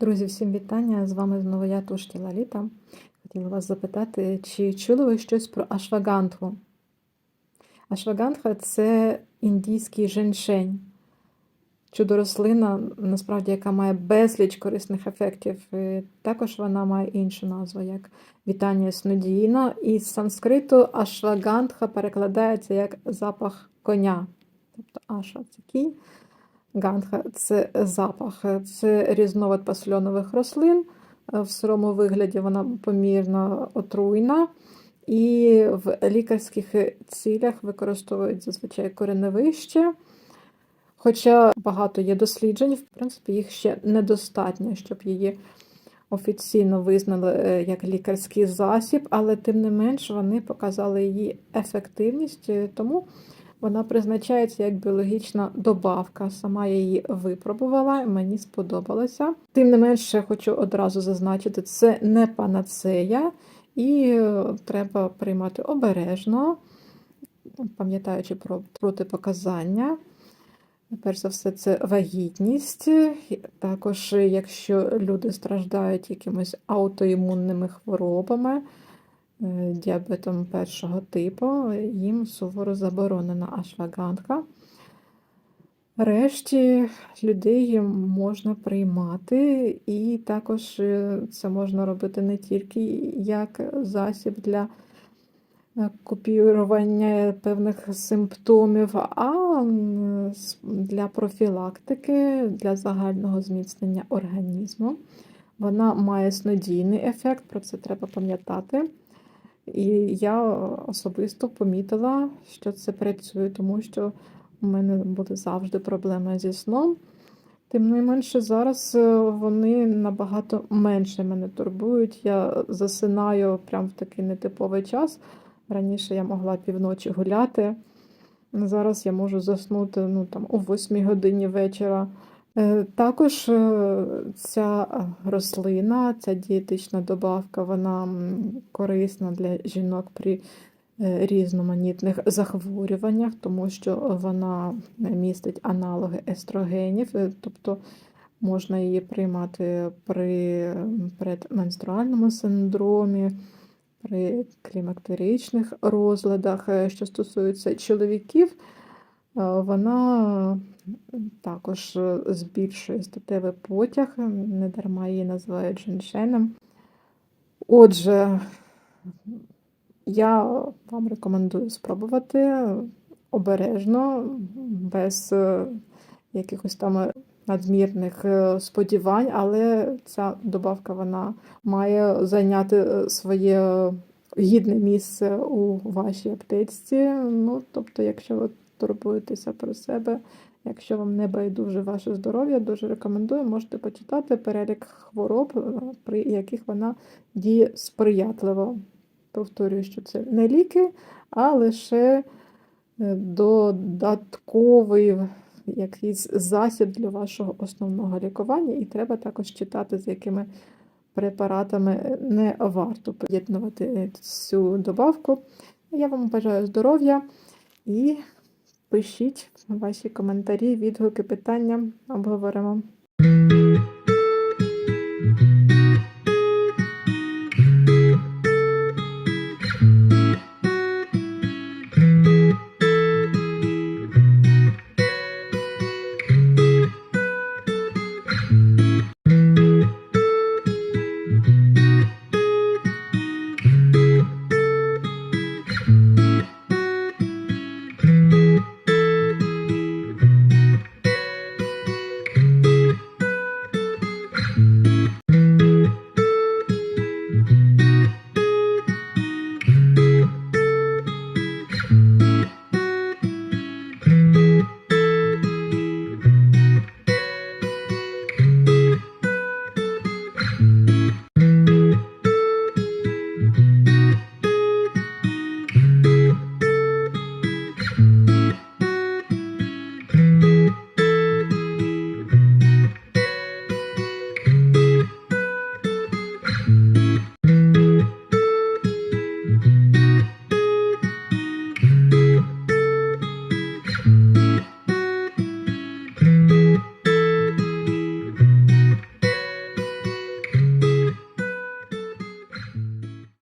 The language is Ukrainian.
Друзі, всім вітання! З вами знову я Тушті Лаліта. Хотіла вас запитати, чи чули ви щось про ашвагандху? Ашвагандха це індійський женьшень. Чудо-рослина, насправді, яка має безліч корисних ефектів. І Також вона має іншу назву, як вітання снодіїна. І з санскриту ашвагандха перекладається як запах коня. Тобто аша це кінь. Гандха це запах, це різновид пасльонових рослин. В сирому вигляді вона помірно отруйна, і в лікарських цілях використовують зазвичай кореневище. Хоча багато є досліджень, в принципі, їх ще недостатньо, щоб її офіційно визнали е, як лікарський засіб, але тим не менш вони показали її ефективність, е, тому вона призначається як біологічна добавка. Сама я її випробувала, мені сподобалося. Тим не менше, хочу одразу зазначити, це не панацея, і е, треба приймати обережно, пам'ятаючи про протипоказання. Перш за все, це вагітність. Також, якщо люди страждають якимись аутоімунними хворобами, діабетом першого типу, їм суворо заборонена ашвагандха. Решті людей можна приймати, і також е, це можна робити не тільки як засіб для е, купірування певних симптомів, а для профілактики, для загального зміцнення організму. Вона має снодійний ефект, про це треба пам'ятати. І я особисто помітила, що це працює, тому що у мене були завжди проблеми зі сном. Тим не менше, зараз е, вони набагато менше мене турбують. Я засинаю прямо в такий нетиповий час. Раніше я могла півночі гуляти. Зараз я можу заснути ну, там, о 8 годині вечора. Е, Також е, ця рослина, ця дієтична добавка, вона корисна для жінок при е, різноманітних захворюваннях, тому що вона містить аналоги естрогенів, тобто можна її приймати при предменструальному синдромі, при клімактеричних розладах. Що стосується чоловіків, вона також е, збільшує статевий потяг, не дарма її називають женьшеном. Отже, я вам рекомендую спробувати обережно, без е, якихось там е, надмірних е, сподівань, але ця добавка вона має зайняти е, своє гідне місце у вашій аптечці. Ну, тобто, якщо турбуєтеся про себе, якщо вам не байдуже ваше здоров'я, дуже рекомендую, можете почитати перелік хвороб, е, при яких вона діє сприятливо. Повторюю, що це не ліки, а лише е, додатковий якийсь засіб для вашого основного лікування, і треба також читати, з якими препаратами не варто поєднувати цю добавку. Я вам бажаю здоров'я і пишіть ваші коментарі, відгуки, питання, обговоримо.